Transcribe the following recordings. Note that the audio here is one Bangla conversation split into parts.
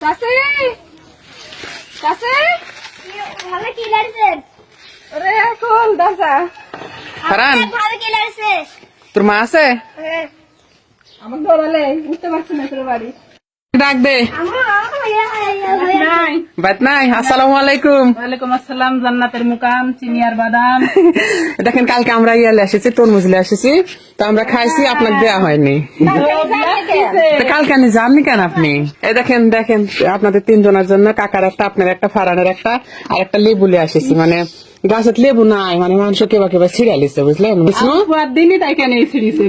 চাচি! চাচি! ভাবে কি লাগছে? কোন দাসা হারান ভালো কি লাগছে? তোর মা আছে? আমার দৌড়ালে উঠতে পারছি না তোর বাড়ি। ডাক দে। নাই। নাই। আসসালামু আলাইকুম। ওয়ালাইকুম আসসালাম জান্নাতের মুকাম চিনিয়ার বাদাম। দেখেন কালকে আমরা ইয়ালে এসেছি তরমুজ নিয়ে এসেছি। তো আমরা খাইছি আপনাকে দেওয়া হয়নি। কালকে আপনি জাননি কেন আপনি? এই দেখেন দেখেন আপনাদের তিনজনের জন্য কাকার একটা আপনার একটা ফারানের একটা আর একটা লেবু নিয়ে এসেছি। মানে গাছের লেবু নাই মানে মানুষ কেবা কেবা ছিড়া লিছে বুঝলেন বুঝলো দিনই তাই কেন ছিড়িছে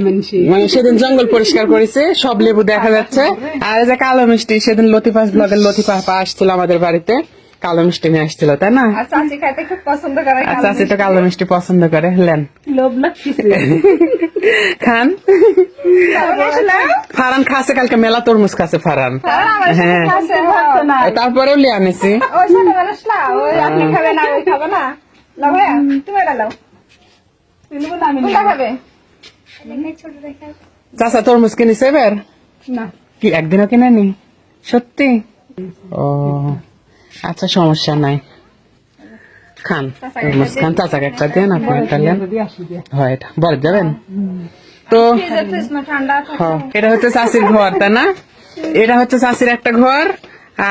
মানে সেদিন জঙ্গল পরিষ্কার করেছে সব লেবু দেখা যাচ্ছে। আর যে কালো মিষ্টি সেদিন লতিফাস ব্লগের লতিফা আপা আসছিল আমাদের বাড়িতে কালো মিষ্টি নিয়ে আসছিল তাই না? চাচি খুব পছন্দ করে তো কালো মিষ্টি পছন্দ করে লেন লোভ লাগছে খান? ফারান খাসে কালকে মেলা তরমুজ খাসে ফারান। হ্যাঁ। তারপরেও লিয়ে আনিছি। লাও ভাইয়া তুমি এটা লাও তুমি বলো আমি কোনটা খাবে? চাচা তরমুজ কিনিছে এবার? না। কি একদিনও কিনেনি? সত্যি? ও আচ্ছা সমস্যা নাই। খান তরমুজ খান। চাচাকে একটা দেন আপনি একটা নেন। যদি আসি দিয়ে হয় এটা। বলে যাবেন? তো ঠান্ডা এটা হচ্ছে চাষির ঘর তাই না? এটা হচ্ছে চাষির একটা ঘর।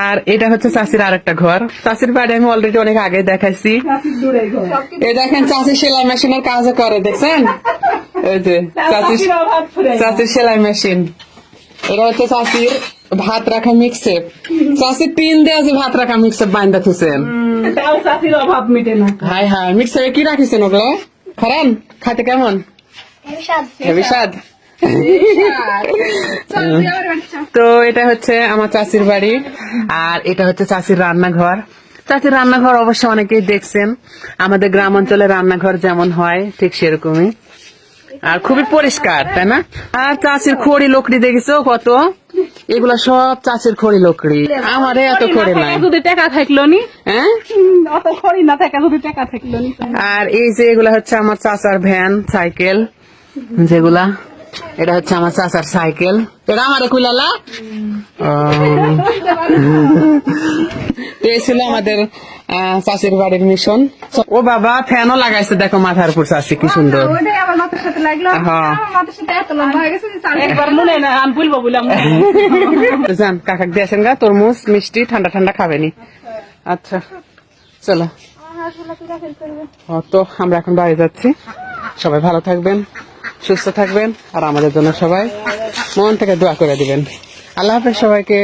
আর এটা হচ্ছে চাষির আর একটা ঘর। চাষির বাড়ি আমি অলরেডি অনেক আগে দেখাইছি। এই দেখেন চাষি সেলাই মেশিনের কাজও করে দেখছেন? এই যে। চাষির সেলাই মেশিন। এটা হচ্ছে চাষির ভাত রাখা মিক্সেপ চাষির টিন দিয়ে আছে ভাত রাখা মিক্সেপ বাইন্দা থুছেন তাও চাচির অভাব মিটে না। হাই হাই মিক্সারে কি রাখিছেন ওগুলো? খারান খাতে কেমন? তো এটা হচ্ছে আমার চাষির বাড়ি। আর এটা হচ্ছে চাচির রান্নাঘর। চাচির রান্নাঘর অবশ্য অনেকেই দেখছেন। আমাদের গ্রাম অঞ্চলে রান্নাঘর যেমন হয় ঠিক সেরকমই। আর খুবই পরিষ্কার তাই না? আর চাচির খড়ি লকড়ি দেখেছ কত? এগুলা সব চাচির খড়ি লকড়ি। আমারে এত খড়ি নাই। যদি টাকা থাকল নি? হ্যাঁ? অত খড়ি না থাকে যদি টাকা থাকল নি? আর এই যে এগুলা হচ্ছে আমার চাচার ভ্যান সাইকেল যেগুলা এটা হচ্ছে আমার চাচার সাইকেল। এটা আমার কুলালা এই ছিল আমাদের চাচির বাড়ির মিশন ও বাবা ফ্যানও লাগাইছে দেখো মাথার উপর চাচি কি সুন্দর। ওইটাই আমার মাথার সাথে লাগল। হ্যাঁ। আমার মাথার সাথে এত লম্বা হয়ে গেছে যে চাল একবার মনে না আমি বলব বললাম যান কাকাক দিয়ে আসেন গা তরমুজ মিষ্টি ঠান্ডা ঠান্ডা খাবেনি। আচ্ছা চলো। ও, তো আমরা এখন বাড়ি যাচ্ছি। সবাই ভালো থাকবেন। সুস্থ থাকবেন আর আমাদের জন্য সবাই মন থেকে দোয়া করে দিবেন। আল্লাহ হাফেজ সবাইকে।